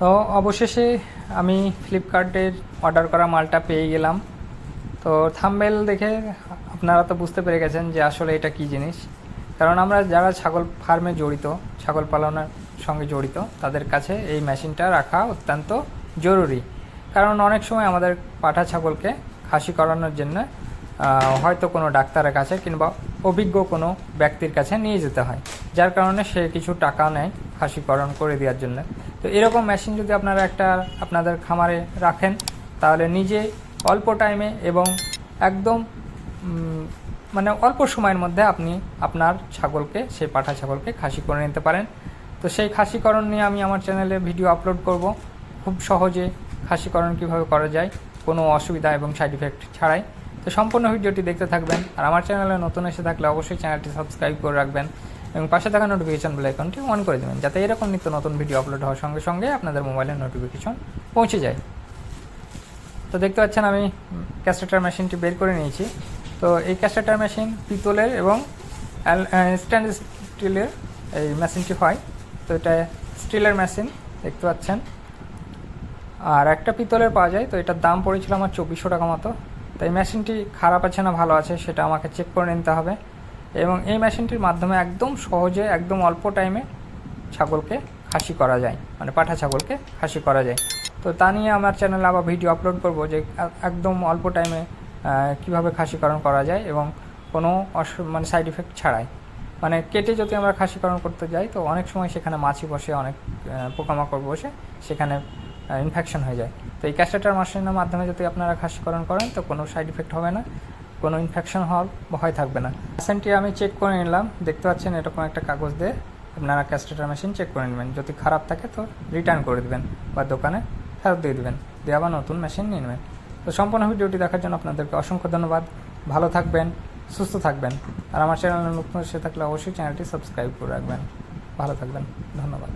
তো অবশেষে আমি ফ্লিপকার্টের অর্ডার করা মালটা পেয়ে গেলাম। তো থাম্বেল দেখে আপনারা তো বুঝতে পেরে গেছেন যে আসলে এটা কী জিনিস। কারণ আমরা যারা ছাগল ফার্মে জড়িত, ছাগল পালনের সঙ্গে জড়িত, তাদের কাছে এই মেশিনটা রাখা অত্যন্ত জরুরি। কারণ অনেক সময় আমাদের পাঠা ছাগলকে খাসি করানোর জন্য হয়তো কোনো ডাক্তারের কাছে কিংবা অভিজ্ঞ কোনো ব্যক্তির কাছে নিয়ে যেতে হয়। যার কারণে সে কিছু টাকা নেয় খাসিকরণ করে দেওয়ার জন্য। তো এরকম মেশিন যদি আপনারা একটা আপনাদের খামারে রাখেন, তাহলে নিজে অল্প টাইমে এবং একদম মানে অল্প সময়ের মধ্যে আপনি আপনার ছাগলকে, সেই পাঠা ছাগলকে খাসি করে নিতে পারেন। তো সেই খাসিকরণ নিয়ে আমি আমার চ্যানেলে ভিডিও আপলোড করব। খুব সহজে খাসিকরণ কীভাবে করা যায়, কোনো অসুবিধা এবং সাইড ইফেক্ট ছাড়াই। তো সম্পূর্ণ ভিডিওটি দেখতে থাকবেন, আর আমার চ্যানেলে নতুন এসে থাকলে অবশ্যই চ্যানেলটি সাবস্ক্রাইব করে রাখবেন। এবং পাশে থাকা নোটিফিকেশন বেল আইকনটি অন করে দেবেন, যাতে এরকম নিত্য নতুন ভিডিও আপলোড হওয়ার সঙ্গে সঙ্গে আপনাদের মোবাইলে নোটিফিকেশন পৌঁছে যায়। তো দেখতে পাচ্ছেন আমি ক্যাসেটার মেশিনটি বের করে নিয়েছি। তো এই ক্যাসেটার মেশিন পিতলের এবং স্টেনলেস স্টিলের এই মেশিনটি হয়। তো এটা স্টিলের মেশিন দেখতে পাচ্ছেন। আর একটা পিতলের পাওয়া যায়, তো এটার দাম পড়েছিল আমার চব্বিশশো টাকা মতো। তো এই মেশিনটি খারাপ আছে না ভালো আছে, সেটা আমাকে চেক করে নিতে হবে। এবং এই মেশিনটির মাধ্যমে একদম সহজে, একদম অল্প টাইমে ছাগলকে খাসি করা যায় মানে পাঠা ছাগলকে খাসি করা যায়। তো তা নিয়ে আমার চ্যানেলে আবার ভিডিও আপলোড করব যে একদম অল্প টাইমে কীভাবে খাসিকরণ করা যায় এবং কোনো অসু মানে সাইড ইফেক্ট ছাড়াই। মানে কেটে যদি আমরা খাসিকরণ করতে যাই, তো অনেক সময় সেখানে মাছি বসে, অনেক পোকামাকড় বসে সেখানে ইনফেকশন হয়ে যায়। তো এই ক্যাসেটার মেশিনের মাধ্যমে যদি আপনারা খাসিকরণ করেন, তো কোনো সাইড ইফেক্ট হবে না। কোনো ইনফেকশন হওয়ার ভয় থাকবে না। মেশিনটি আমি চেক করে নিলাম, দেখতে পাচ্ছেন এরকম একটা কাগজ দিয়ে আপনারা ক্যাসেটার মেশিন চেক করে নেবেন। যদি খারাপ থাকে তো রিটার্ন করে দেবেন বা দোকানে ফেরত দিয়ে দেবেন, দিয়ে আবার নতুন মেশিন নিয়ে নেবেন। তো সম্পূর্ণ ভিডিওটি দেখার জন্য আপনাদেরকে অসংখ্য ধন্যবাদ। ভালো থাকবেন, সুস্থ থাকবেন। আর আমার চ্যানেলে নতুন সে থাকলে অবশ্যই চ্যানেলটি সাবস্ক্রাইব করে রাখবেন। ভালো থাকবেন, ধন্যবাদ।